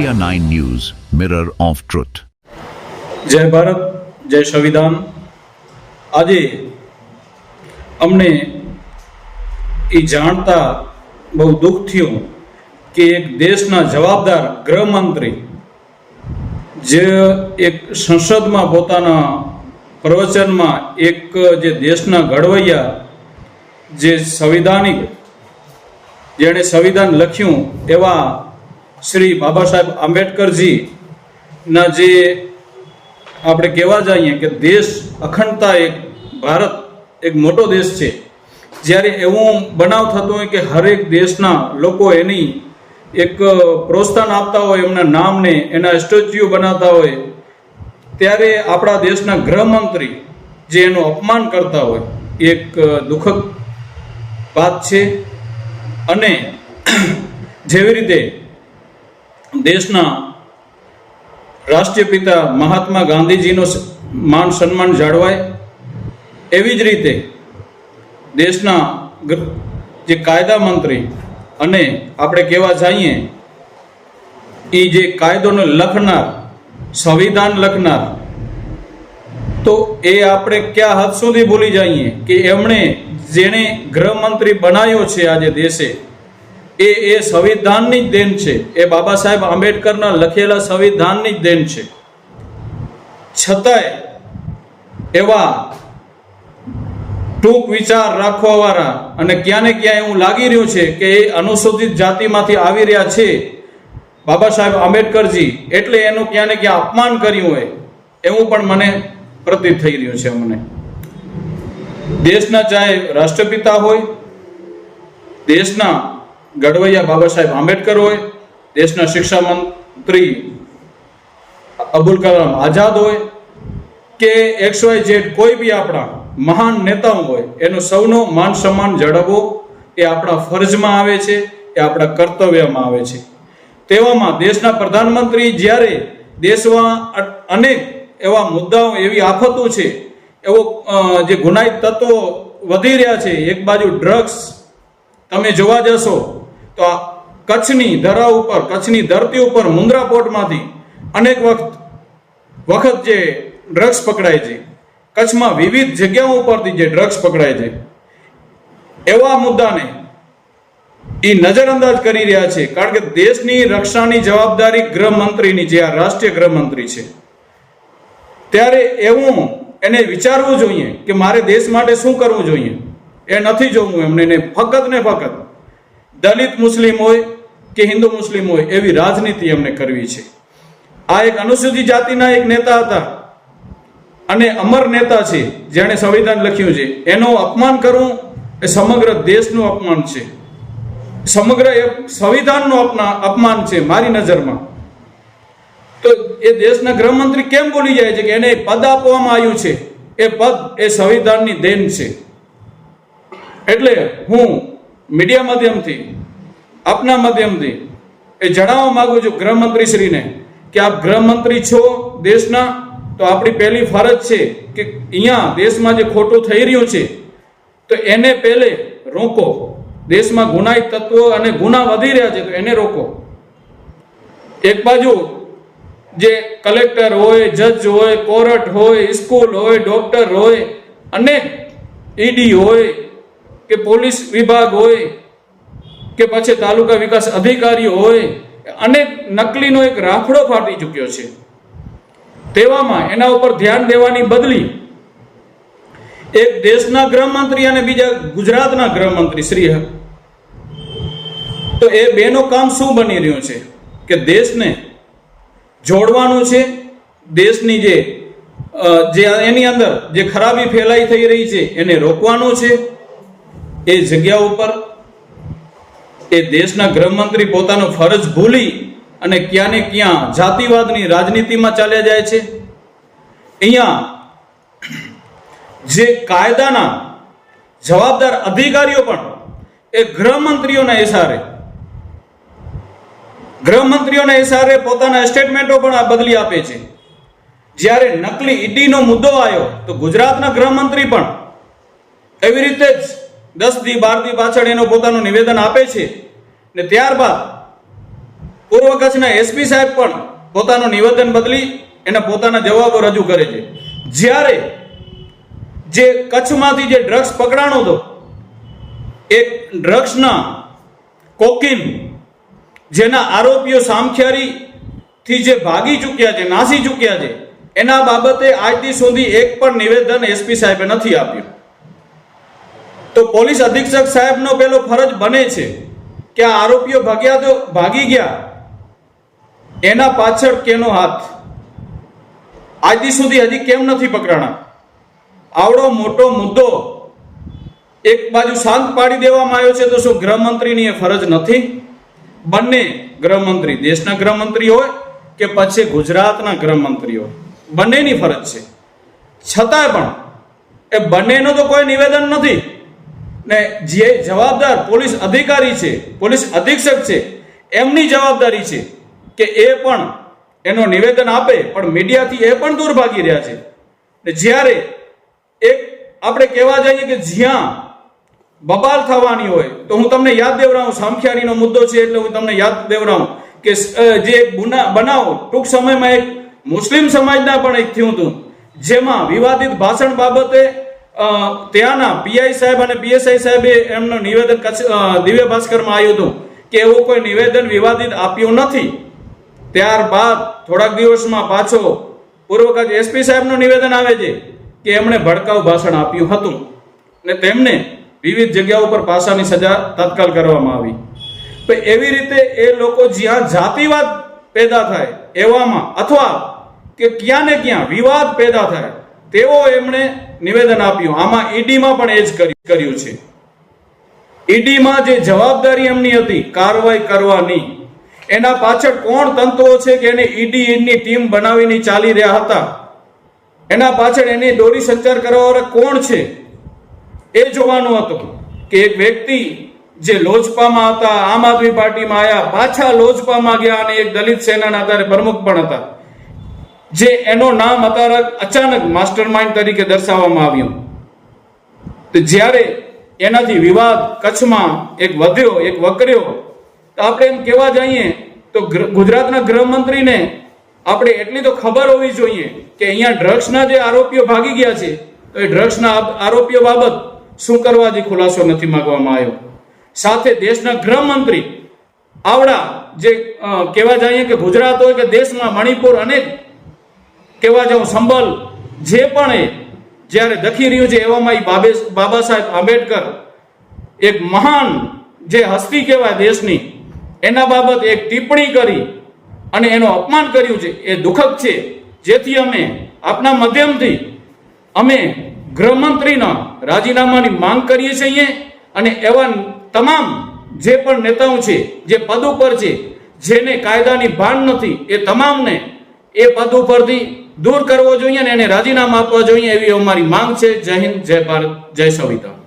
India 9 News, Mirror of Truth. જય ભારત જય સંવિધાન આજે અમને એ જાણતા બહુ દુઃખ થયું કે એક દેશના જવાબદાર ગૃહમંત્રી જે એક સંસદમાં પોતાના પ્રવચનમાં એક જે દેશના ઘડવૈયા જે સંવિધાનિક જેણે સંવિધાન લખ્યું એવા શ્રી બાબા સાહેબ આંબેડકરજીના જે આપણે કહેવા જઈએ કે દેશ અખંડતા એક, ભારત એક મોટો દેશ છે. જ્યારે એવું બનાવ થતો હોય કે હરેક દેશના લોકો એની એક પ્રોત્સાહન આપતા હોય, એમના નામને, એના સ્ટેચ્યુ બનાવતા હોય, ત્યારે આપણા દેશના ગૃહમંત્રી જે એનું અપમાન કરતા હોય એક દુઃખદ વાત છે. અને જેવી રીતે દેશના રાષ્ટ્રીય પિતા મહાત્મા ગાંધીજીનો માન સન્માન જાળવાય. એવી જ રીતે દેશના જે કાયદા મંત્રી અને આપણે કહેવા જઈએ એ જે કાયદોને લખનાર, સંવિધાન લખનાર, તો એ આપણે ક્યાં હદ સુધી ભૂલી જઈએ કે એમણે જેણે ગૃહમંત્રી બનાવ્યો છે આજે દેશે એ એ સંવિધાનની જ દેન છે. એ બાબા સાહેબ આંબેડકરના લખેલા સંવિધાનની જ દેન છે. છતાંય એવા ટૂંક વિચાર રાખવાવાળા અને ક્યાં ને ક્યાં એવું લાગી રહ્યું છે કે એ અનુસૂચિત જાતિમાંથી આવી રહ્યા છે, બાબા સાહેબ આંબેડકરજી, એટલે એનું ક્યાં ને ક્યાં અપમાન કર્યું હોય, એવું પણ મને પ્રતીત થઈ રહ્યું છે મને દેશના ચાહે રાષ્ટ્રપિતા હોય, દેશના ઘડવૈયા બાબા સાહેબ આંબેડકર હોય, દેશના શિક્ષા મંત્રી અબુલ કલામ આઝાદ હોય, કે એક્સ વાય જેડ કોઈ બી આપણા મહાન નેતાઓ હોય, એનો સૌનો માન સન્માન જળવવો એ આપણા ફરજમાં આવે છે, એ આપણા કર્તવ્યમાં આવે છે. તેવામાં દેશના પ્રધાનમંત્રી જ્યારે દેશમાં અનેક એવા મુદ્દાઓ, એવી આફતો છે, એવો જે ગુનાહિત તત્વો વધી રહ્યા છે, એક બાજુ ડ્રગ્સ, તમે જોવા જશો તો કચ્છની ધરા ઉપર, કચ્છની ધરતી ઉપર મુંદ્રા પોર્ટમાંથી અનેક વખત વખત જે ડ્રગ્સ પકડાય છે, કચ્છમાં વિવિધ જગ્યાઓ ઉપરથી જે ડ્રગ્સ પકડાય છે, એવા મુદ્દાને એ નજરઅંદાજ કરી રહ્યા છે. કારણ કે દેશની રક્ષાની જવાબદારી ગૃહમંત્રીની જે આ રાષ્ટ્રીય ગૃહમંત્રી છે. ત્યારે એવું એને વિચારવું જોઈએ કે મારે દેશ માટે શું કરવું જોઈએ? એ નથી જોવું એમને ફક્ત ને ફક્ત દલિત મુસ્લિમ હોય કે હિન્દુ મુસ્લિમ હોય, એવી રાજનીતિ એમને કરવી છે. આ એક અનુસૂચિત જાતિના એક નેતા હતા. અને અમર નેતા છે, જેણે સંવિધાન લખ્યું છે. એનું અપમાન કરવું એ સમગ્ર દેશનું અપમાન છે. સમગ્ર એ સંવિધાનનું અપમાન છે, મારી નજરમાં. તો એ દેશના ગૃહમંત્રી કેમ બોલી જાય છે કે એને પદ આપવામાં આવ્યું છે? એ પદ એ સંવિધાનની દેન છે. એટલે હું મીડિયા માધ્યમથી, આપના માધ્યમથી, એ જણાવવા માગું છું ગૃહમંત્રીશ્રીને કે આપ ગૃહમંત્રી છો દેશના, તો આપણી પહેલી ફરજ છે કે અહીંયા દેશમાં જે ખોટું થઈ રહ્યું છે, તો એને પહેલે રોકો. દેશમાં ગુનાહિત તત્વો અને ગુના વધી રહ્યા છે, તો એને રોકો. એક બાજુ જે કલેક્ટર હોય, જજ હોય, કોર્ટ હોય, સ્કૂલ હોય, ડોક્ટર હોય અનેક ઈડી હોય કે પોલીસ વિભાગ હોય, કે પછી તાલુકા વિકાસ અધિકારીઓ હોય, અનેક નકલીનો એક રાફડો ફાટી ચૂક્યો છે. તેવામાં એના ઉપર ધ્યાન દેવાની બદલી એક દેશના ગૃહમંત્રી અને બીજા ગુજરાતના ગૃહમંત્રી શ્રી તો એ બેનો કામ શું બની રહ્યું છે? કે દેશને જોડવાનું છે, દેશની જે જે એની અંદર જે ખરાબી ફેલાઈ થઈ રહી છે, એને રોકવાનું છે એ જગ્યા ઉપર એ દેશના ગૃહમંત્રી પોતાનો ફરજ ભૂલી અને ક્યાં ને ક્યાં જાતિવાદની રાજનીતિમાં ચાલ્યા જાય છે. અહીંયા જે કાયદાના જવાબદાર અધિકારીઓ પણ એ ગૃહમંત્રીઓના ઇશારે ગૃહમંત્રીઓના ઇશારે પોતાના સ્ટેટમેન્ટો પણ આ બદલી આપે છે. જ્યારે નકલી ઈડીનો મુદ્દો આવ્યો તો ગુજરાતના ગૃહમંત્રી પણ એવી રીતે જ દસ દી બાર દી પાછળ એનું પોતાનું નિવેદન આપે છે. ને ત્યારબાદ પૂર્વ કચ્છના એસપી સાહેબ પણ પોતાનું નિવેદન બદલી એના પોતાના જવાબો રજૂ કરે છે. જ્યારે જે કચ્છમાંથી જે ડ્રગ્સ પકડાણો હતો, એ ડ્રગ્સના કોકિન જેના આરોપીઓ સામખિયારીથી જે ભાગી ચૂક્યા છે, નાસી ચૂક્યા છે, એના બાબતે આજથી સુધી એક પણ નિવેદન એસપી સાહેબે નથી આપ્યું. તો પોલીસ અધિક્ષક સાહેબનો પેલો ફરજ બને છે કે આ આરોપીઓ ભાગ્યા તો ભાગી ગયા. એના પાછળ કેનો હાથ? આજથી સુધી હજી કેમ નથી પકડાણા? આવડો મોટો મુદ્દો. એક બાજુ શાંત પાડી દેવામાં આવ્યો છે તો શું ગૃહમંત્રીની એ ફરજ નથી? બંને ગૃહમંત્રી, દેશના ગૃહમંત્રી હોય કે પછી ગુજરાતના ગૃહમંત્રી હોય? બંનેની ફરજ છે. છતાંય પણ એ બંનેનો તો કોઈ નિવેદન નથી. ને જે જવાબદાર પોલીસ અધિકારી છે, પોલીસ અધિક્ષક છે, એમની જવાબદારી છે કે એ પણ એનો નિવેદન આપે, પણ મીડિયાથી એ પણ દૂર ભાગી રહ્યા છે. ને જ્યારે એક આપણે કહેવા જઈએ કે જ્યાં બબાલ થવાની હોય, તો હું તમને યાદ દેવરાવું સામખિયારીનો મુદ્દો છે એટલે હું તમને યાદ દેવરાવું કે જે ગુના બનાવ, ટૂંક સમયમાં એક મુસ્લિમ સમાજના પણ એક થયું હતું, જેમાં વિવાદિત ભાષણ બાબતે ત્યાંના પીઆઈ સાહેબ અને પીએસઆઈ સાહેબે એમનું નિવેદન દિવ્ય ભાસ્કરમાં આવ્યું હતું કે એવું કોઈ નિવેદન વિવાદિત આપ્યું નથી. ત્યારબાદ થોડાક દિવસમાં પાછો પૂર્વ કચ્છ એસપી સાહેબનું નિવેદન આવે છે કે એમણે ભડકાઉ ભાષણ આપ્યું હતું ને તેમને વિવિધ જગ્યા ઉપર પાસાની સજા તત્કાલ કરવામાં આવી. તો એવી રીતે એ લોકો જ્યાં જાતિવાદ પેદા થાય એવામાં અથવા કે ક્યાં ને ક્યાં વિવાદ પેદા થાય તેવો એમણે નિવેદન આપ્યું. આમાં ઈડીમાં પણ એ જ કર્યું છે. ઈડીમાં જે જવાબદારી એમની હતી કાર્યવાહી કરવાની. એના પાછળ કોણ તંત્રો છે કે એને ઈડી ની ટીમ બનાવીને ચાલી રહ્યા હતા? એના પાછળ એની દોરી સંચાર કરવાવાળા કોણ છે? એ જોવાનું હતું કે એક વ્યક્તિ જે લોજપામાં હતા, આમ આદમી પાર્ટીમાં આવ્યા પાછા લોજપામાં ગયા અને એક દલિત સેનાના આધારે પ્રમુખ પણ હતા. જે એનો નામ અતારક અચાનક માસ્ટર માઇન્ડ તરીકે દર્શાવવામાં આવ્યું. તો જ્યારે એનાથી વિવાદ કચ્છમાં એક વધ્યો, એક વકર્યો, તો આપણે એમ કહેવા જઈએ તો ગુજરાતના ગૃહમંત્રીને આપણે એટલી તો ખબર હોવી જોઈએ કે અહીંયા ડ્રગ્સના જે આરોપીઓ ભાગી ગયા છે, તો એ ડ્રગ્સના આરોપીઓ બાબત શું કરવાથી ખુલાસો નથી માંગવામાં આવ્યો. સાથે દેશના ગૃહમંત્રી, આવડા જે કહેવા જઈએ કે ગુજરાત હોય કે દેશમાં મણિપુર અનેક કહેવા જાઉં સંબલ, જે પણ એ, જ્યારે દખી રહ્યું છે એવામાં એ બાબે બાબા સાહેબ આંબેડકર, એક મહાન જે હસ્તી કહેવાય દેશની, એના બાબત એક ટિપ્પણી કરી અને એનું અપમાન કર્યું છે. એ દુઃખદ છે. જેથી અમે આપના માધ્યમથી અમે ગૃહમંત્રીના રાજીનામાની માંગ કરીએ છીએ અને એવા તમામ જે પણ નેતાઓ છે, જે પદ ઉપર છે, જેને કાયદાની ભાન નથી, એ તમામને એ પદ ઉપરથી દૂર કરવો જોઈએ અને એને રાજીનામું આપવા જોઈએ એવી અમારી માંગ છે. જય હિન્દ, જય ભારત, જય સંવિધાન